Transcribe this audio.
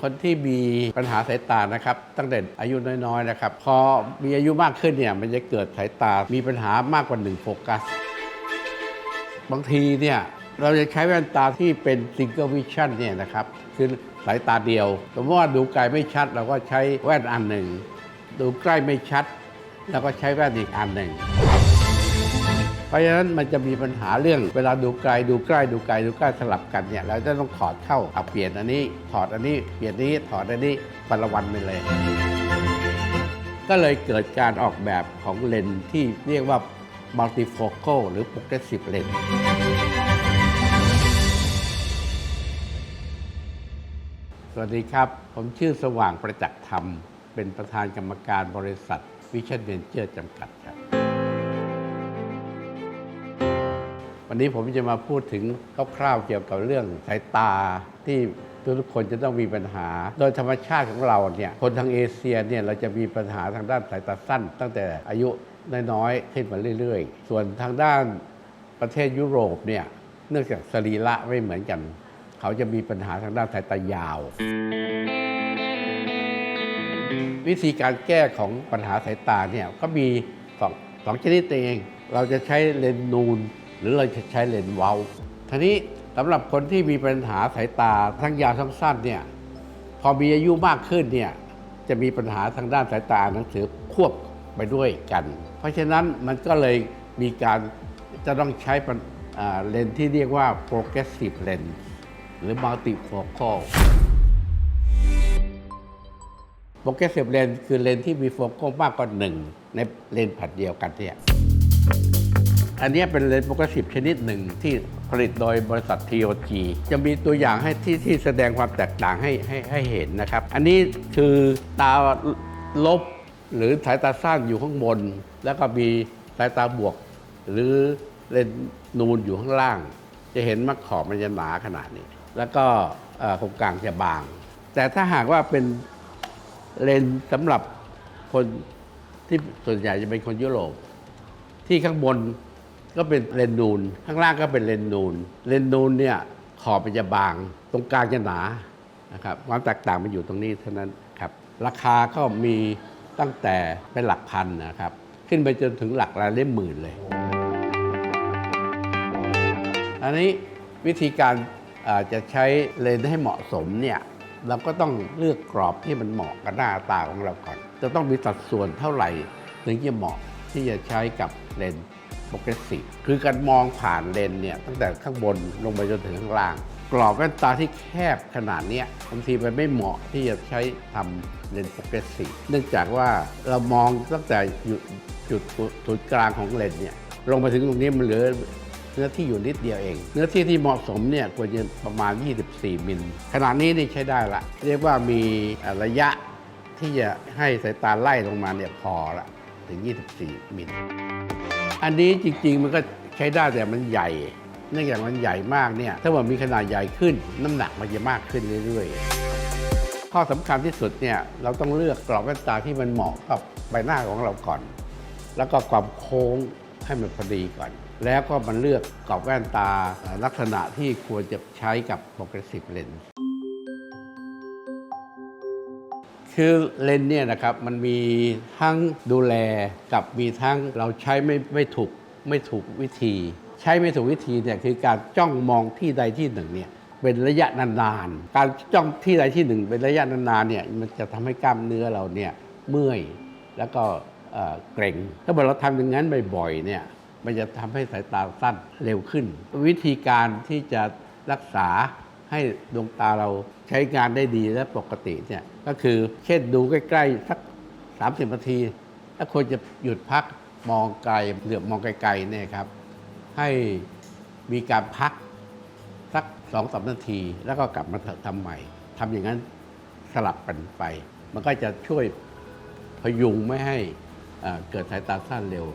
คนที่มีปัญหาสายตานะครับ ตั้งแต่อายุน้อยๆนะครับ พอมีอายุมากขึ้นเนี่ยมันจะเกิดสายตา มีปัญหามากกว่าหนึ่งโฟกัส บางทีเนี่ยเราจะใช้แว่นตาที่เป็น single vision เนี่ยนะครับ คือสายตาเดียว สมมติว่าดูไกลไม่ชัด เราก็ใช้แว่นอันหนึ่ง ดูใกล้ไม่ชัดเราก็ใช้แว่นอีกอันหนึ่ง เพราะฉะนั้นมันจะมีปัญหาเรื่องเวลาดูไกลดูใกล้ดูไกลดูใกล้สลับกันเนี่ยเราจะต้องถอดเข้าเอาเปลี่ยนอันนี้ ถอดอันนี้เปลี่ยนนี้ถอดอันนี้ปัละวันไปเลย ก็เลยเกิดการออกแบบของเลนส์ที่เรียกว่า multifocal หรือ progressive lens สวัสดีครับ ผมชื่อสว่างประจักษ์ธรรม เป็นประธานกรรมการบริษัทวิชั่นเดนเจอร์จำกัดครับ วันนี้ผมจะมาพูดถึงคร่าวๆเกี่ยวกับเรื่องสายตาที่ทุกๆคนจะต้องมีปัญหา โดยธรรมชาติของเราเนี่ยคนทางเอเชียเนี่ยเราจะมีปัญหาทางด้านสายตาสั้น ตั้งแต่อายุน้อยๆขึ้นมาเรื่อย ๆ ส่วนทางด้านประเทศยุโรปเนี่ยเนื่องจากสรีระไม่เหมือนกัน เขาจะมีปัญหาทางด้านสายตายาว วิธีการแก้ของปัญหาสายตาเนี่ยก็มีสองสองชนิดเอง เราจะใช้เลนส์นูน หรือเราจะใช้เลนส์เว้าทีนี้สำหรับคนที่มีปัญหาสายตาทั้งยาวทั้งสั้นเนี่ยพอมีอายุมากขึ้นเนี่ยจะมีปัญหาทางด้านสายตาหนังสือควบไปด้วยกัน เพราะฉะนั้นมันก็เลยมีการจะต้องใช้เลนส์ที่เรียกว่า progressive lens หรือ multifocal โปรเกรสซีฟเลนคือเลนส์ที่มีโฟกัสมากกว่าหนึ่งในเลนส์ผ่นเดียวกันเนี่ย อันนี้เป็นเลนส์โปกรสซีฟชนิดหนึ่งที่ผลิตโดยบริษัท TOG จะมีตัวอย่างให้ที่ที่แสดงความแตกต่างให้ให้ให้เห็นนะครับ อันนี้คือตาลบหรือสายตาสั้นอยู่ข้างบน แล้วก็มีสายตาบวก หรือเลนส์นูนอยู่ข้างล่าง จะเห็นมักขอบมันจะหนาขนาดนี้ แล้วก็ตรงกลางจะบาง แต่ถ้าหากว่าเป็นเลนส์สำหรับคนที่ส่วนใหญ่จะเป็นคนยุโรปที่ข้างบน ก็เป็นเลนนูน ข้างล่างก็เป็นเลนนูน เลนนูนเนี่ยขอบมันจะบาง ตรงกลางจะหนานะครับความแตกต่างมันอยู่ตรงนี้เท่านั้นครับราคาก็มีตั้งแต่เป็นหลักพันนะครับ ขึ้นไปจนถึงหลักรายเล่มหมื่นเลย อันนี้วิธีการาจะใช้เลนให้เหมาะสมเนี่ยเราก็ต้องเลือกกรอบที่มันเหมาะกับหน้าตาของเราก่อน จะต้องมีสัดส่วนเท่าไหร่ ถึงจะเหมาะที่จะใช้กับเลนส์ โปรเกรสซีฟคือการมองผ่านเลนเนี่ยตั้งแต่ข้างบนลงไปจนถึงข้างล่าง กรอบแว่นตาที่แคบขนาดนี้บางทีมันไม่เหมาะที่จะใช้ทำเลนส์โปรเกรสซีฟเนื่องจากว่าเรามองตั้งแต่อยู่จุดศูนย์กลางของเลนเนี่ยลงมาถึงตรงนี้มันเหลือเนื้อที่อยู่นิดเดียวเอง เนื้อที่ที่เหมาะสมเนี่ยควรจะประมาณ 24 มิล ขนาดนี้นี่ใช้ได้ละ เรียกว่ามีระยะที่จะให้สายตาไล่ลงมาเนี่ยพอละถึง 24 มิล อันนี้จริง ๆ มันก็ใช้ได้แต่มันใหญ่ เนื่องจากมันใหญ่มากเนี่ย ถ้าว่ามีขนาดใหญ่ขึ้น น้ำหนักมันจะมากขึ้นเรื่อยๆ ข้อสำคัญที่สุดเนี่ยเราต้องเลือกกรอบแว่นตาที่มันเหมาะกับใบหน้าของเราก่อน แล้วก็ความโค้งให้มันพอดีก่อน แล้วก็มันเลือกกรอบแว่นตาลักษณะที่ควรจะใช้กับ progressive lens คือเลนส์ คือเลนเนี่ยนะครับมันมีทั้งดูแลกับมีทั้งเราใช้ไม่ไม่ถูกไม่ถูกวิธี ใช้ไม่ถูกวิธีเนี่ยคือการจ้องมองที่ใดที่หนึ่งเนี่ยเป็นระยะนานๆ การจ้องที่ใดที่หนึ่งเป็นระยะนานๆเนี่ยมันจะทำให้กล้ามเนื้อเราเนี่ยเมื่อยแล้วก็เกร็งถ้าเกิดเราทำอย่างนั้นบ่อยๆเนี่ยมันจะทำให้สายตาสั้นเร็วขึ้น วิธีการที่จะรักษา ให้ดวงตาเราใช้งานได้ดีและปกติเนี่ยก็คือเช่นดูใกล้ๆสัก 30นาที ถ้าควรจะหยุดพักมองไกลเหลือบมองไกลๆเนี่ยครับ ให้มีการพักสักสองสามนาที แล้วก็กลับมาทำใหม่ทำอย่างนั้นสลับกันไป มันก็จะช่วยพยุงไม่ให้เกิดสายตาสั้นเร็ว